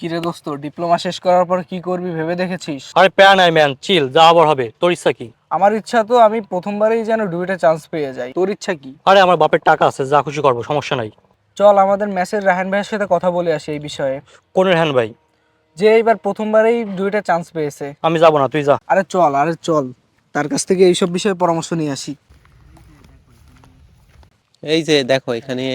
কিরে দোস্ত ডিপ্লোমা শেষ করার পর কি করবি ভেবে দেখেছিস? আরে প্যারা নাই ম্যান। চিল যা আবার হবে। তোর ইচ্ছা কি? আমার ইচ্ছা তো আমি প্রথমবারেই যেন ডুয়েটে চান্স পেয়ে যাই। তোর ইচ্ছা কি? আরে আমার বাপের টাকা আছে যা খুশি করব সমস্যা নাই। চল আমাদের ম্যাচের রাহান ভাইয়ের সাথে কথা বলে আসি এই বিষয়ে। কোন হ্যান ভাই? যে এইবার প্রথমবারেই ডুয়েটে চান্স পেয়েছে। আমি যাব না তুই যা। আরে চল আরে চল। তার কাছ থেকে এইসব বিষয়ে পরামর্শ নিয়ে আসি। এই যে দেখো এখানে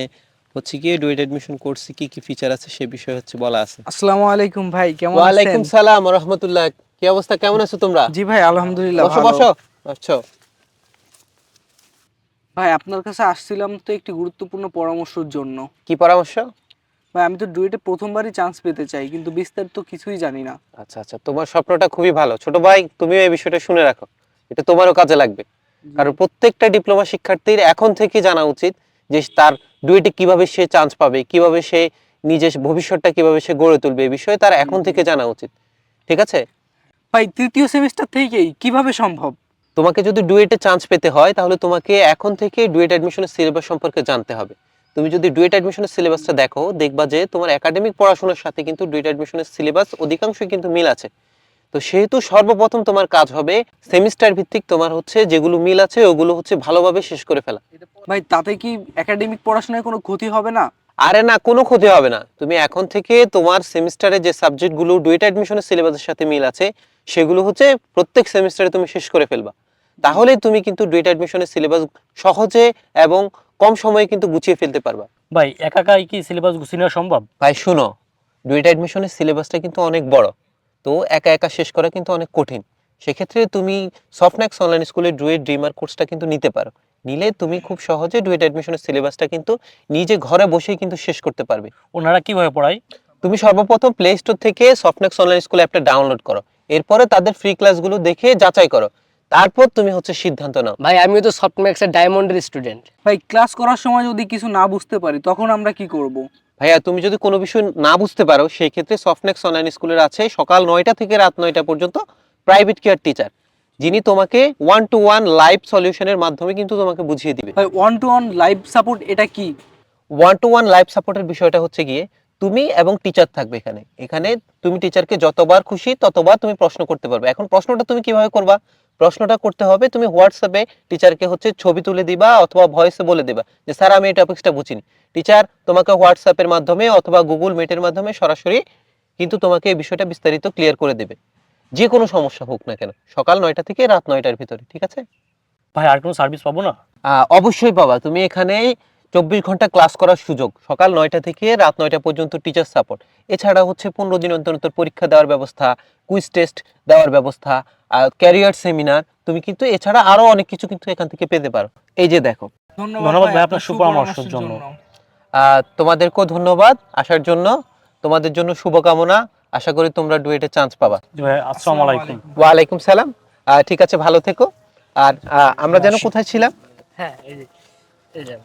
হচ্ছে কি ডুয়েট এডমিশন কোর্সে কি কি ফিচার আছে সে বিষয়ে হচ্ছে বলা আছে। আসসালামু আলাইকুম ভাই কেমন আছেন? সালাম ওয়া রাহমাতুল্লাহ। কি অবস্থা? কেমন আছো তোমরা? জি ভাই আলহামদুলিল্লাহ বসো। বসো আচ্ছা ভাই আপনার কাছে আসছিলাম তো একটি গুরুত্বপূর্ণ পরামর্শের জন্য। কি পরামর্শ? ভাই আমি তো ডুয়েটে প্রথমবারই চান্স পেতে চাই কিন্তু বিস্তারিত কিছুই জানি না। আচ্ছা আচ্ছা তোমার স্বপ্নটা খুবই ভালো। ছোট ভাই তুমিও এই বিষয়টা শুনে রাখো। এটা তোমারও কাজে লাগবে। কারণ প্রত্যেকটা ডিপ্লোমা শিক্ষার্থীর এখন থেকে জানা উচিত যে তার ডুয়েটে কীভাবে সে চান্স পাবে কীভাবে সে নিজের ভবিষ্যৎটা কীভাবে সে গড়ে তুলবে এই বিষয়ে তার এখন থেকে জানা উচিত। ঠিক আছে? ভাই তৃতীয় সেমিস্টার থেকেই কীভাবে সম্ভব? তোমাকে যদি ডুয়েটে চান্স পেতে হয় তাহলে তোমাকে এখন থেকে ডুয়েট অ্যাডমিশনের সিলেবাস সম্পর্কে জানতে হবে। তুমি যদি ডুয়েট অ্যাডমিশনের সিলেবাসটা দেখো দেখবা যে তোমার একাডেমিক পড়াশোনার সাথে কিন্তু ডুয়েট অ্যাডমিশনের সিলেবাস অধিকাংশই কিন্তু মিল আছে। তো সেহেতু সর্বপ্রথম তোমার কাজ হবে সেমিস্টার ভিত্তিক তোমার হচ্ছে যেগুলো মিল আছে ওগুলো হচ্ছে ভালোভাবে শেষ করে ফেলা। ভাই তাতে কি একাডেমিক পড়াশোনায় কোনো ক্ষতি হবে না? আরে না কোনো ক্ষতি হবে না। তুমি এখন থেকে তোমার সেমিস্টারে যে সাবজেক্টগুলো ডুয়েট অ্যাডমিশনের সিলেবাসের সাথে মিল আছে সেগুলো হচ্ছে প্রত্যেক সেমিস্টারে তুমি শেষ করে ফেলবা। তাহলে তুমি কিন্তু ডুয়েট অ্যাডমিশনের সিলেবাস সহজে এবং কম সময়ে কিন্তু গুছিয়ে ফেলতে পারবা। ভাই একাকাই কি সিলেবাস গুছিয়ে নেওয়া সম্ভব? ভাই শুনো ডুয়েট অ্যাডমিশনের সিলেবাসটা কিন্তু অনেক বড়। তো একা একা শেষ করা কিন্তু অনেক কঠিন। সেক্ষেত্রে তুমি সফটনেক্স অনলাইন স্কুলের ডুয়েট ড্রিমার কোর্সটা কিন্তু নিতে পারো। নিলে তুমি খুব সহজে ডুয়েট অ্যাডমিশনের সিলেবাসটা কিন্তু নিজে ঘরে বসেই কিন্তু শেষ করতে পারবে। ওনারা কীভাবে পড়ায়? তুমি সর্বপ্রথম প্লে স্টোর থেকে সফটনেক্স অনলাইন স্কুল অ্যাপটা ডাউনলোড করো। এরপরে তাদের ফ্রি ক্লাসগুলো দেখে যাচাই করো। তারপর তুমি হচ্ছে সিদ্ধান্ত নাও। ভাই আমিও তো সফটম্যাক্সের ডায়মন্ডের স্টুডেন্ট ভাই ক্লাস করার সময় যদি কিছু না বুঝতে পারি তখন আমরা কি করব? ভাইয়া তুমি যদি কোনো বিষয় না বুঝতে পারো সেই ক্ষেত্রে সফটনেক্স অনলাইন স্কুলের আছে সকাল নয়টা থেকে রাত নয়টা পর্যন্ত প্রাইভেট কেয়ার টিচার যিনি তোমাকে ওয়ান টু ওয়ান লাইভ সলিউশনের মাধ্যমে কিন্তু তোমাকে বুঝিয়ে দিবে। ভাই one two one live support এটা কি? ওয়ান টু ওয়ান লাইভ সাপোর্টের বিষয়টা হচ্ছে গিয়ে তুমি এবং টিচার থাকবে এখানে। এখানে তুমি টিচারকে যতবার খুশি ততবার তুমি প্রশ্ন করতে পারবে। এখন প্রশ্নটা তুমি কীভাবে করবা? প্রশ্নটা করতে হবে তুমি হোয়াটসঅ্যাপে টিচারকে হচ্ছে ছবি তুলে দিবা অথবা ভয়েসে বলে দিবা যে স্যার আমি এই টপিক্সটা বুঝিনি। টিচার তোমাকে হোয়াটসঅ্যাপের মাধ্যমে অথবা গুগল মিটের মাধ্যমে সরাসরি কিন্তু তোমাকে এই বিষয়টা বিস্তারিত ক্লিয়ার করে দেবে। যে কোনো সমস্যা হোক না কেন সকাল নয়টা থেকে রাত নয়টার ভিতরে ঠিক আছে? ভাই আর কোনো সার্ভিস পাবো না? অবশ্যই পাবা। তুমি এখানে চব্বিশ ঘণ্টা ক্লাস করার সুযোগ। সকাল নয়টা থেকে রাত নয়টা পর্যন্ত টিচার সাপোর্ট এছাড়া হচ্ছে পনেরো দিন অন্তর অন্তর পরীক্ষা দেওয়ার ব্যবস্থা কুইজ টেস্ট দেওয়ার ব্যবস্থা ক্যারিয়ার সেমিনার তুমি কিন্তু এছাড়া আরও অনেক কিছু কিন্তু এখান থেকে পেতে পারো। এই যে দেখো। ধন্যবাদ ভাই আপনার সুপরামর্শের জন্য। আহ, তোমাদেরকেও ধন্যবাদ আসার জন্য। তোমাদের জন্য শুভকামনা। আশা করি তোমরা ডুয়েটে চান্স পাবা। আসসালামু আলাইকুম। ওয়ালাইকুম সালাম। আহ, ঠিক আছে ভালো থেকো। আর আহ, আমরা যেন কোথায় ছিলাম? হ্যাঁ এই যে এই যে।